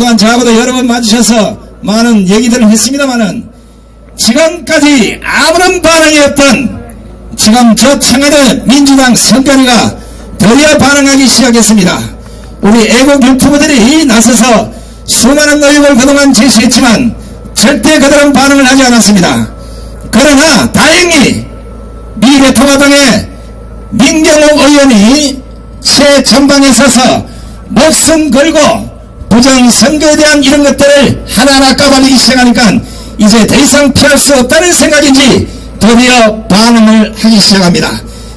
그동안 저하고도 여러 번 맞으셔서 많은 얘기들을 했습니다만은 지금까지 아무런 반응이 없던 지금 저 청와대 민주당 선관위가 드디어 반응하기 시작했습니다. 우리 애국 유튜버들이 나서서 수많은 의혹을 그동안 제시했지만 절대 그들은 반응을 하지 않았습니다. 그러나 다행히 미래통합당의 민경욱 의원이 최전방에 서서 목숨 걸고 부정선거에 대한 이런 것들을 하나하나 까발리기 시작하니까 이제 더 이상 피할 수 없다는 생각인지 드디어 반응을 하기 시작합니다.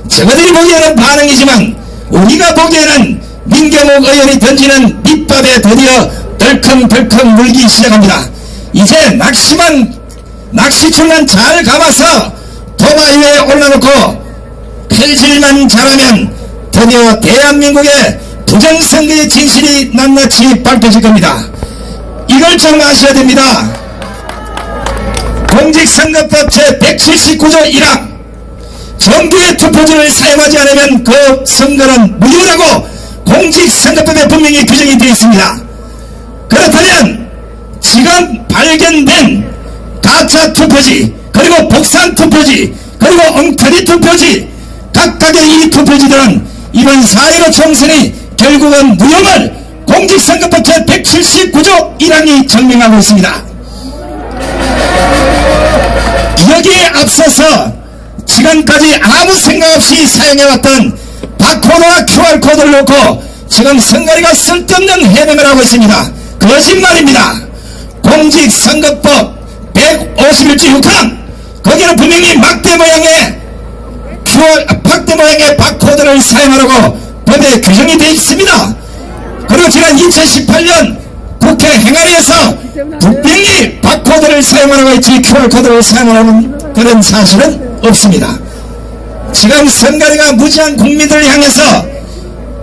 저들이 보기에는 반응이지만 우리가 보기에는 민경욱 의원이 던지는 밑밥에 드디어 덜컹덜컹 물기 시작합니다. 이제 낚시만 낚시줄만 잘 감아서 도마 위에 올라놓고 칼질만 잘하면 드디어 대한민국의 부정 선거의 진실이 낱낱이 밝혀질 겁니다. 이걸 좀 아셔야 됩니다. 공직선거법 제179조 1항 정부의 투표지를 사용하지 않으면 그 선거는 무효라고 공직선거법에 분명히 규정이 되어 있습니다. 그렇다면 지금 발견된 가짜 투표지 그리고 복산 투표지 그리고 엉터리 투표지 각각의 이 투표지들은 이번 4.15 총선이 결국은 무용을 공직선거법 제179조 1항이 증명하고 있습니다. 여기에 앞서서 지금까지 아무 생각 없이 사용해왔던 바코드와 QR코드를 놓고 지금 선거리가 쓸데없는 해명을 하고 있습니다. 거짓말입니다. 공직선거법 151조 6항 거기는 분명히 막대 모양의 QR, 박대 모양의 바코드를 사용하라고 법에 규정이 되어 있습니다. 그리고 지난 2018년 국회 행안위에서 분명히 바코드를 사용하라고 했지 QR코드를 사용하라는 그런 사실은 없습니다. 지금 선관위가 무지한 국민들을 향해서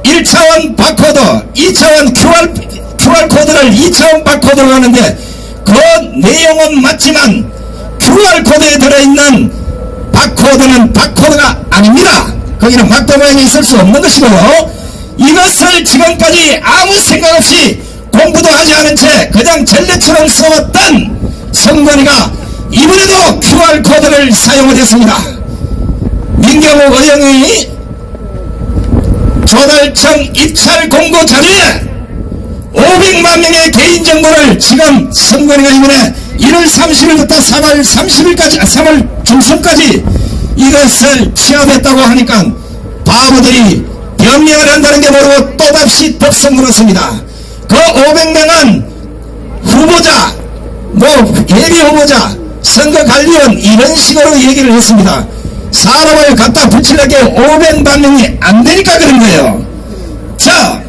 1차원 바코드, 2차원 QR, QR코드를 2차원 바코드로 하는데 그 내용은 맞지만 QR코드에 들어있는 바코드는 바코드가 아닙니다. 거기는 막대 모양이 있을 수 없는 것이고요. 이것을 지금까지 아무 생각 없이 공부도 하지 않은 채 그냥 전례처럼 써왔던 선관위가 이번에도 QR코드를 사용을 했습니다. 민경욱 의원이 조달청 입찰 공고 자료에 500만 명의 개인정보를 지금 선관위가 이번에 1월 30일부터 3월 30일까지, 아, 3월 중순까지 이것을 취합했다고 하니까 바보들이 변명을 한다는 게 모르고 또다시 덥석 물었습니다. 그 500명은 후보자, 뭐 예비 후보자, 선거관리원 이런 식으로 얘기를 했습니다. 사람을 갖다 붙이려게 500만 명이 안 되니까 그런 거예요. 자,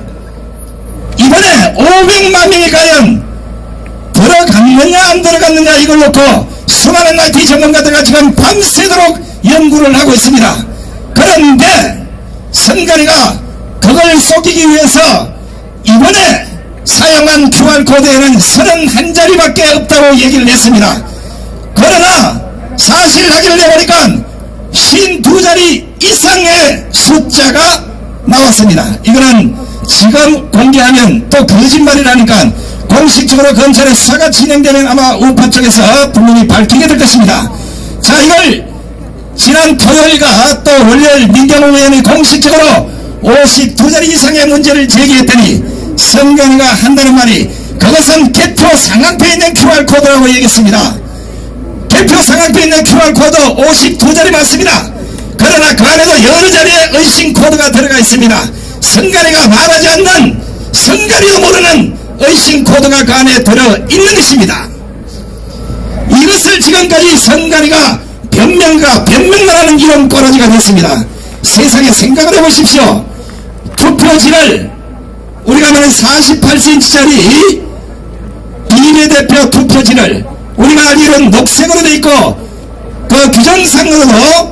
이번에 500만 명이 과연 들어갔느냐 안 들어갔느냐 이걸 놓고 수많은 IT 전문가들과 지금 밤새도록 연구를 하고 있습니다. 그런데 선관위가 그걸 속이기 위해서 이번에 사용한 QR코드에는 31자리밖에 없다고 얘기를 했습니다. 그러나 사실 확인을 해보니까 52자리 이상의 숫자가 나왔습니다. 이거는 지금 공개하면 또 거짓말이라니까 공식적으로 검찰의 수사가 진행되면 아마 우파 쪽에서 분명히 밝히게 될 것입니다. 자 이걸 지난 토요일과 또 월요일 민경호 의원이 공식적으로 52자리 이상의 문제를 제기했더니 선관위가 한다는 말이 그것은 개표 상황표에 있는 QR코드라고 얘기했습니다. 개표 상황표에 있는 QR코드 52자리 맞습니다. 그러나 그 안에도 여러 자리의 의심 코드가 들어가 있습니다. 선관위가 말하지 않는 선관위도 모르는 의심 코드가 그 안에 들어 있는 것입니다. 이것을 지금까지 선관위가 변명과 변명만 하는 이런 꼬라지가 됐습니다. 세상에 생각을 해보십시오. 투표지를 우리가 말하는 48cm짜리 비례대표 투표지를 우리가 알기로는 녹색으로 돼 있고 그 규정상으로도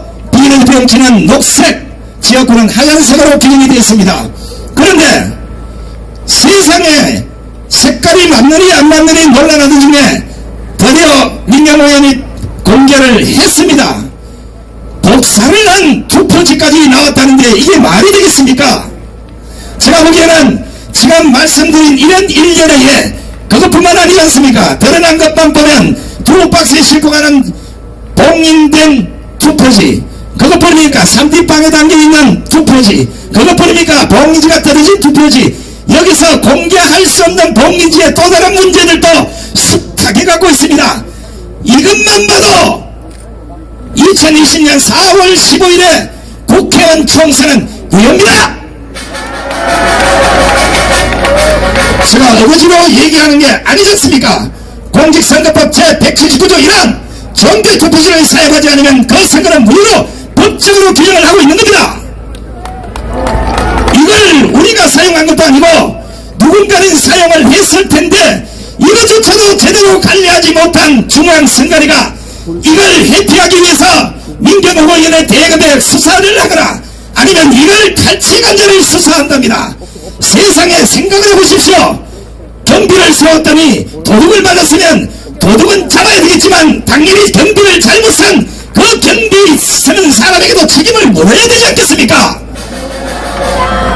비례대표 용지는 녹색 지역구는 하얀색으로 기능이 되어 있습니다. 그런데 세상에 색깔이 맞느니 안 맞느니 논란하던 중에 드디어 민경호 의원이 공개를 했습니다. 복사를 한 투표지까지 나왔다는데 이게 말이 되겠습니까? 제가 보기에는 지금 말씀드린 이런 일련의 그것뿐만 아니지 않습니까? 드러난 것만 보면 두 박스에 싣고 가는 봉인된 투표지 그것뿐입니까? 3D 방에 담겨있는 투표지 그것뿐입니까? 봉인지가 떨어진 투표지 여기서 공개할 수 없는 봉인지의 또 다른 문제들도 숱하게 갖고 있습니다 이것만 봐도 2020년 4월 15일에 국회의원 총선은 유효입니다 제가 어거지로 얘기하는 게 아니지 않습니까? 공직선거법 제179조 1항 정규 투표지를 사용하지 않으면 그 선거는 무효로 법적으로 규정을 하고 있는 겁니다. 이걸 우리가 사용한 것도 아니고 누군가는 사용을 했을 텐데 이것조차도 제대로 관리하지 못한 중앙선관위가 이걸 회피하기 위해서 민경호 의원의 대검에 수사를 하거나 아니면 이걸 탈취한 자를 수사한답니다. 세상에 생각을 해보십시오. 경비를 세웠더니 도둑을 맞았으면 도둑은 잡아야 되겠지만 당연히 경비를 잘못한 그 경비 쓰는 사람에게도 책임을 물어야 되지 않겠습니까?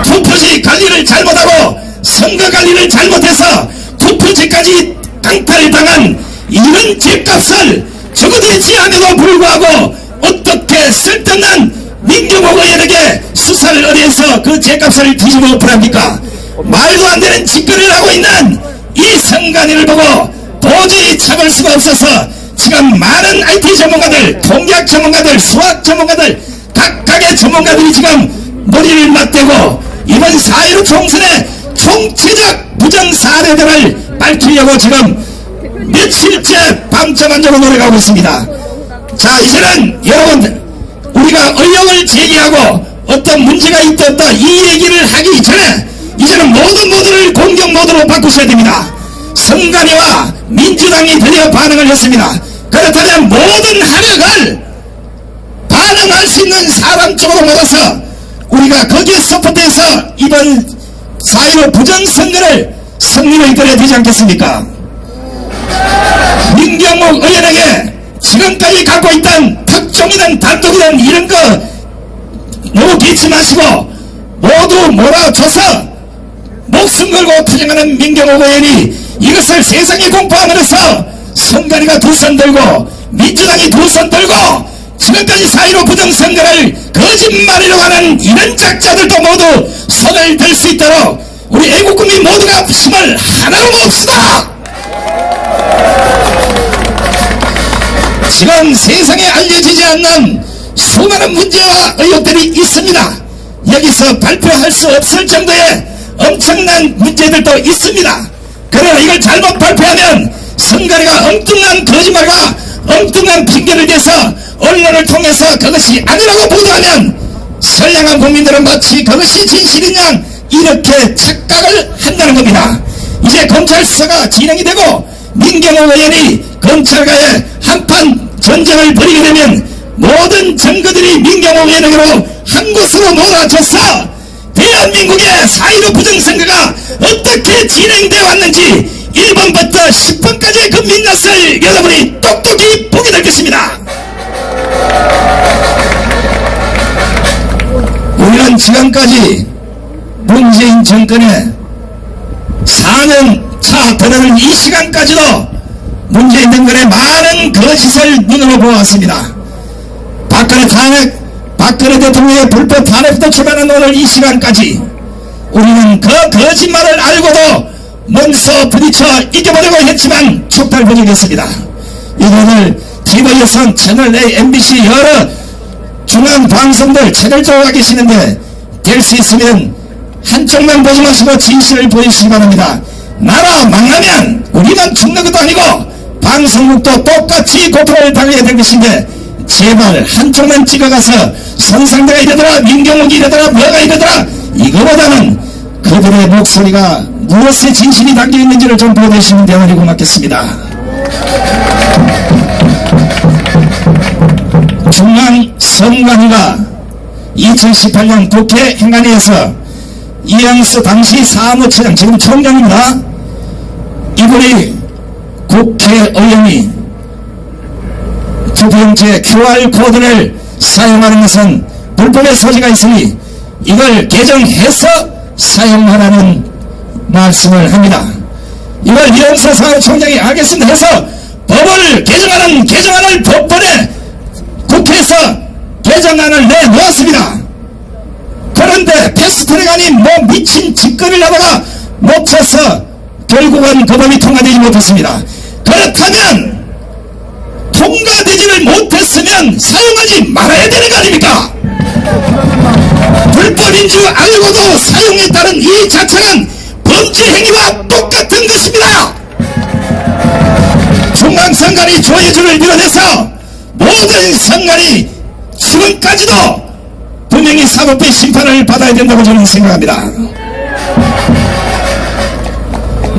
투표지 관리를 잘못하고 선거 관리를 잘못해서 투표지까지 강탈을 당한 이런 집값을 적어도 지함에도 불구하고 어떻게 쓸데없는 민경호 의원에게 수사를 의뢰해서 그 죄값을 뒤집어 엎으랍니까? 말도 안 되는 짓거리를 하고 있는 이 선관위를 보고 도저히 참을 수가 없어서 지금 많은 IT 전문가들, 통계학 전문가들, 수학 전문가들, 각각의 전문가들이 지금 머리를 맞대고 이번 4.15 총선의 총체적 부정 사례들을 밝히려고 지금 며칠째 밤잠안자고 노력하고 있습니다. 자 이제는 여러분들 우리가 의혹을 제기하고 어떤 문제가 있다 없다 이 얘기를 하기 전에 이제는 모든 모두를 공격 모드로 바꾸셔야 됩니다. 선관위와 민주당이 드디어 반응을 했습니다. 그렇다면 모든 하력을 반응할 수 있는 사람 쪽으로 모아서 우리가 거기에 서포트해서 이번 4.15 부정선거를 승리로 이끌어야 되지 않겠습니까? 민경욱 의원에게 지금까지 갖고 있던 특종이든 단독이든 이런 거 너무 비치 마시고 모두 몰아줘서 목숨 걸고 투쟁하는 민경욱 의원이 이것을 세상에 공포함으로써 선관위가 두 손 들고 민주당이 두 손 들고 지금까지 사이로 부정선거를 거짓말이라고 하는 이런 작자들도 모두 손을 들 수 있도록 우리 애국국민 모두가 힘을 하나로 모읍시다 지금 세상에 알려지지 않는 수많은 문제와 의혹들이 있습니다. 여기서 발표할 수 없을 정도의 엄청난 문제들도 있습니다. 그러나 이걸 잘못 발표하면 선거리가 엉뚱한 거짓말과 엉뚱한 핑계를 대서 언론을 통해서 그것이 아니라고 보도하면 선량한 국민들은 마치 그것이 진실인 양 이렇게 착각을 한다는 겁니다. 이제 검찰 수사가 진행이 되고 민경호 의원이 검찰과의 한판 전쟁을 벌이게 되면 모든 증거들이 민경호 의원에게로 한 곳으로 몰아져서 대한민국의 4.15 부정선거가 어떻게 진행되어 왔는지 1번부터 10번까지 여러분이 똑똑히 보게 될 것입니다. 우리는 지금까지 문재인 정권의 4년 차 들어가는 이 시간까지도 문재인 정권의 많은 거짓을 눈으로 보았습니다. 박근혜 탄핵, 박근혜 대통령의 불법 탄핵부터 출발한 오늘 이 시간까지 우리는 그 거짓말을 알고도 먼서 부딪혀 이겨보려고 했지만 촉발부족했습니다. 이거를 TV에선 채널A, MBC 여러 중앙 방송들 채널적으로 계시는데 될 수 있으면 한쪽만 보지 마시고 진실을 보이시기 바랍니다. 나라 망하면 우리만 죽는 것도 아니고 방송국도 똑같이 고통을 당해야 될 것인데 제발 한쪽만 찍어가서 선상대가 이러더라 민경욱이 이러더라 뭐가 이러더라 이거보다는 그들의 목소리가 무엇에 진실이 담겨 있는지를 좀 보여주시면 대단히 고맙겠습니다. 중앙 선관위가 2018년 국회 행안위에서 이양수 당시 사무처장 지금 총장입니다. 이분이 국회의원이 투표용지에 QR코드를 사용하는 것은 불법의 소지가 있으니 이걸 개정해서 사용하라는 말씀을 합니다. 이걸 이영서 사무총장이 하겠습니다 해서 법을 개정하는 개정안을 법원에 국회에서 개정안을 내놓았습니다. 그런데 패스트트랙 아닌 뭐 미친 짓거리를 하다가 못 쳐서 결국은 그 법이 통과되지 못했습니다. 그렇다면 통과되지를 못했으면 사용하지 말아야 되는 거 아닙니까? 불법인 줄 알고도 사용했다는 이 자체는 범죄 행위와 똑같은 것입니다. 중앙선관위 조회주를 비롯해서 모든 선관위 지금까지도 분명히 사법부의 심판을 받아야 된다고 저는 생각합니다.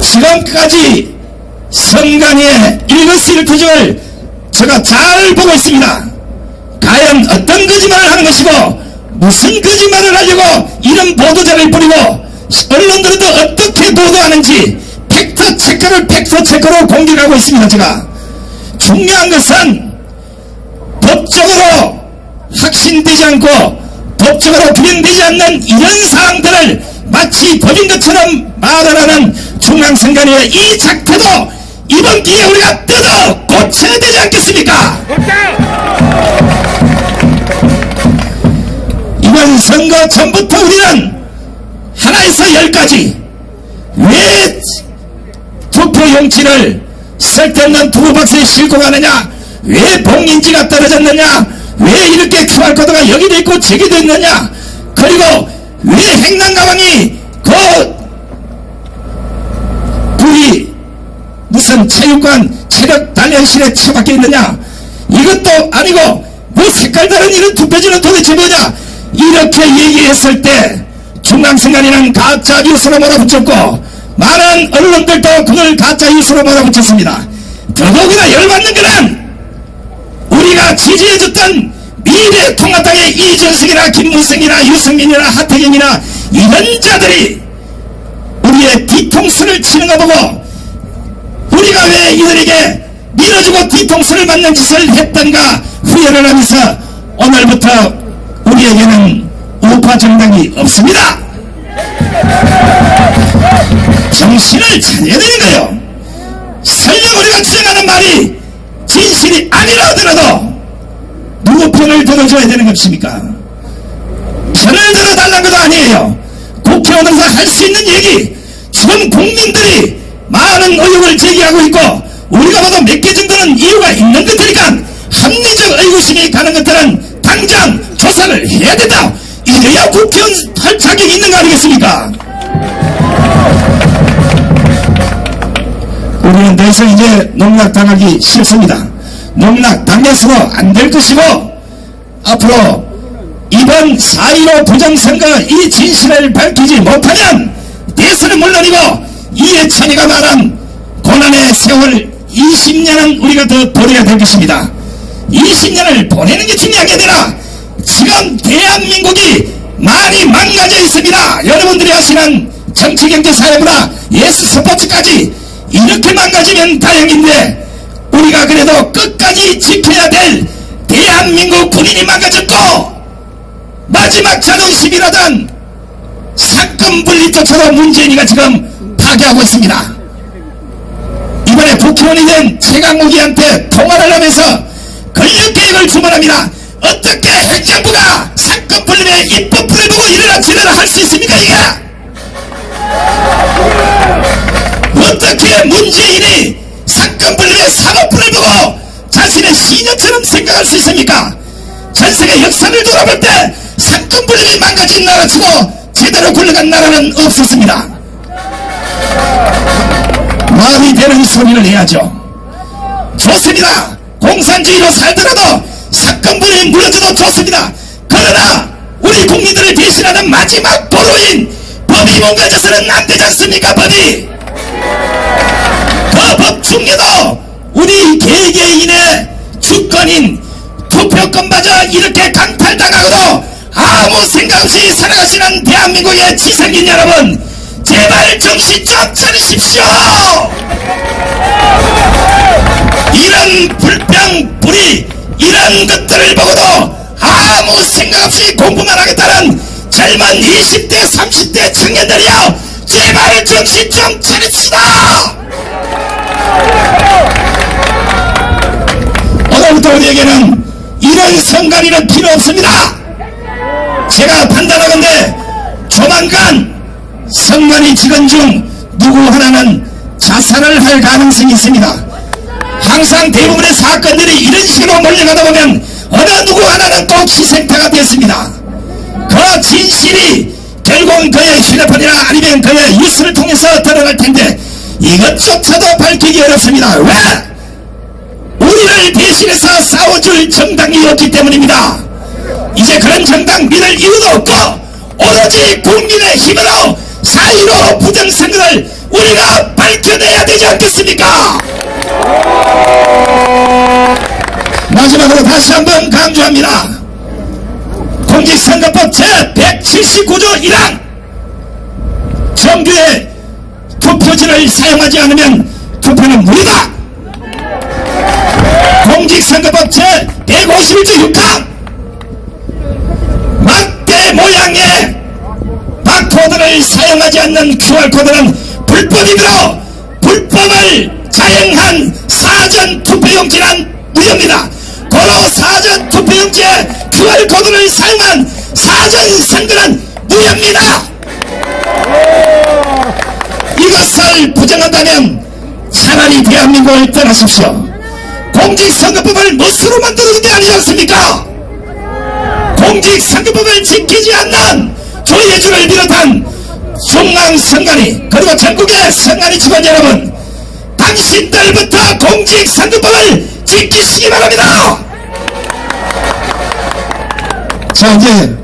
지금까지 선관위의 일거수일투족을 제가 잘 보고 있습니다. 과연 어떤 거짓말을 하는 것이고 무슨 거짓말을 하려고 이런 보도자를 뿌리고 언론들도 어떻게 보도하는지 팩트 체크를 팩트 체크로 공개하고 있습니다. 제가 중요한 것은 법적으로 확신되지 않고 법적으로 규정되지 않는 이런 사항들을 마치 법인 것처럼 말을 하는 중앙선관위의 이 작태도 이번 기회에 우리가 뜯어 고쳐야 되지 않겠습니까? 이번 선거 전부터 우리는 열까지 왜 투표 용지를 쓸데없는 두루박스에 싣고 가느냐? 왜 봉인지가 떨어졌느냐? 왜 이렇게 QR코드가 여기도 있고 저기도 있느냐? 그리고 왜 행당 가방이 그 부위 무슨 체육관 체력 단련실에 처박혀 있느냐? 이것도 아니고 뭐 색깔 다른 이런 투표지는 도대체 뭐냐? 이렇게 얘기했을 때 중앙선관위는 가짜 뉴스로 몰아붙였고 많은 언론들도 그걸 가짜 뉴스로 몰아붙였습니다. 더더욱이나 열받는 거는 우리가 지지해줬던 미래 통합당의 이준석이나 김문성이나 유승민이나 하태경이나 이런 자들이 우리의 뒤통수를 치는 거 보고 우리가 왜 이들에게 밀어주고 뒤통수를 맞는 짓을 했던가 후회를 하면서 오늘부터 우리에게는 우파 정당이 없습니다. 정신을 차려야 되는 거예요. 설령 우리가 주장하는 말이 진실이 아니라 하더라도 누구 편을 들어줘야 되는 것입니까? 편을 들어달라는 것도 아니에요. 국회의원으로서 할 수 있는 얘기 지금 국민들이 많은 의혹을 제기하고 있고 우리가 봐도 몇 개 정도는 이유가 있는 것들이니까 합리적 의구심이 가는 것들은 당장 조사를 해야 된다. 이래야 국회의원 할 자격이 있는 거 아니겠습니까? 우리는 더 이상 이제 농락당하기 싫습니다. 농락 당해서도 안될 것이고 앞으로 이번 4.15 부정선거 이 진실을 밝히지 못하면 대선은 물론이고 이해찬이가 말한 고난의 세월 20년은 우리가 더 보내야 될 것입니다. 20년을 보내는 게 중요한 게 아니라 지금 대한민국이 많이 망가져 있습니다. 여러분들이 하시는 정치, 경제, 사회문화, 예술, 스포츠까지 이렇게 망가지면 다행인데 우리가 그래도 끝까지 지켜야 될 대한민국 군인이 망가졌고 마지막 자존심이라던 사건 분리조차도 문재인이가 지금 파괴하고 있습니다. 이번에 국회의원이 된 최강욱이한테 통화를 하면서 권력개혁을 주문합니다. 어떻게 행정부가 사건 분립의 입법부를 보고 일을 제대로 할 수 있습니까 이게? 어떻게 문재인이 사건 분립의 사법부를 보고 자신의 시녀처럼 생각할 수 있습니까? 전세계 역사를 돌아볼 때 사건 분립이 망가진 나라치고 제대로 굴러간 나라는 없었습니다. 마음이 되는 소리를 해야죠. 좋습니다. 공산주의로 살더라도 분립이 무너져도 좋습니다. 그러나 우리 국민들을 대신하는 마지막 도로인 법이 뭔가져서는 안 되지 않습니까 법이 그 법 중에도 우리 개개인의 주권인 투표권마저 이렇게 강탈당하고도 아무 생각 없이 살아가시는 대한민국의 지성인 여러분 제발 정신 좀 차리십시오 이런 불평 불이 이런 것들을 보고도 아무 생각 없이 공부만 하겠다는 젊은 20대 30대 청년들이여 제발 정신 좀 차립시다! 오늘부터 우리에게는 이런 선관위는 필요 없습니다! 제가 판단하건대 조만간 선관위 직원 중 누구 하나는 자살을 할 가능성이 있습니다. 항상 대부분의 사건들이 이런 식으로 몰려가다 보면 어느 누구 하나는 또 희생자가 됐습니다. 그 진실이 결국은 그의 휴대폰이나 아니면 그의 뉴스를 통해서 드러날 텐데 이것조차도 밝히기 어렵습니다. 왜? 우리를 대신해서 싸워줄 정당이 없기 때문입니다. 이제 그런 정당 믿을 이유도 없고 오로지 국민의 힘으로 사이로 부정선거를 우리가 밝혀내야 되지 않겠습니까? 마지막으로 다시 한번 강조합니다. 공직선거법 제179조 1항 정규의 투표지를 사용하지 않으면 투표는 무효다. 공직선거법 제151조 6항 막대 모양의 바코드를 사용하지 않는 QR코드는 불법이므로 불법을 자행한 사전 투표용지란 무효입니다. 고로 사전 투표용지에 QR코드를 사용한 사전 선거는 무효입니다. 이것을 부정한다면 차라리 대한민국을 떠나십시오. 공직선거법을 못으로 만드는 게 아니지 않습니까? 공직선거법을 지키지 않는 조혜주를 비롯한 중앙선관위 그리고 전국의 선관위 직원 여러분 당신들부터 공직선거법을 지키시기 바랍니다 자 이제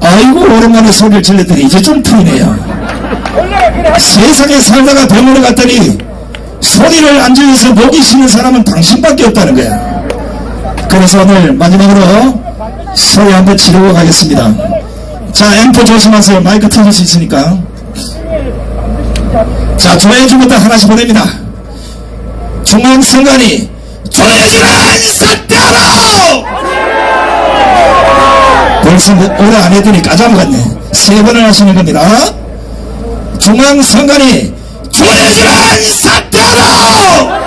아이고 오랜만에 소리를 질렀더니 이제 좀 풀리네요 세상에 살다가 병원에 갔더니 소리를 안 질러서 목이 쉬는 사람은 당신밖에 없다는 거야 그래서 오늘 마지막으로 소리 한번 지르고 가겠습니다. 자, 앰프 조심하세요. 마이크 틀릴 수 있으니까. 자, 조혜주부터 하나씩 보냅니다. 중앙선관위 조혜주는 사퇴하라! 벌써 뭐 오래 안 했더니 까잡아갔네. 세 번을 하시는 겁니다. 중앙 선관위 조혜주는 사퇴하라!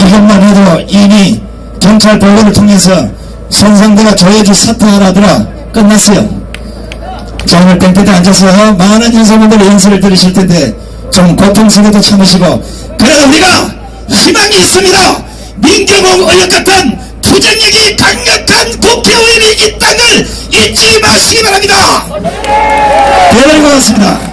이것만 해도 이미 경찰 보고를 통해서 손상대가 조혜주 사퇴하라더라 끝났어요. 자 오늘 땡볕에 앉아서 많은 인사분들 연설을 들으실 텐데 좀 고통스러워도 참으시고 그래도 우리가 희망이 있습니다. 민경욱 의원 같은 투쟁력이 강력한 국회의원이 있다는 걸 잊지 마시기 바랍니다. 대단히 고맙습니다.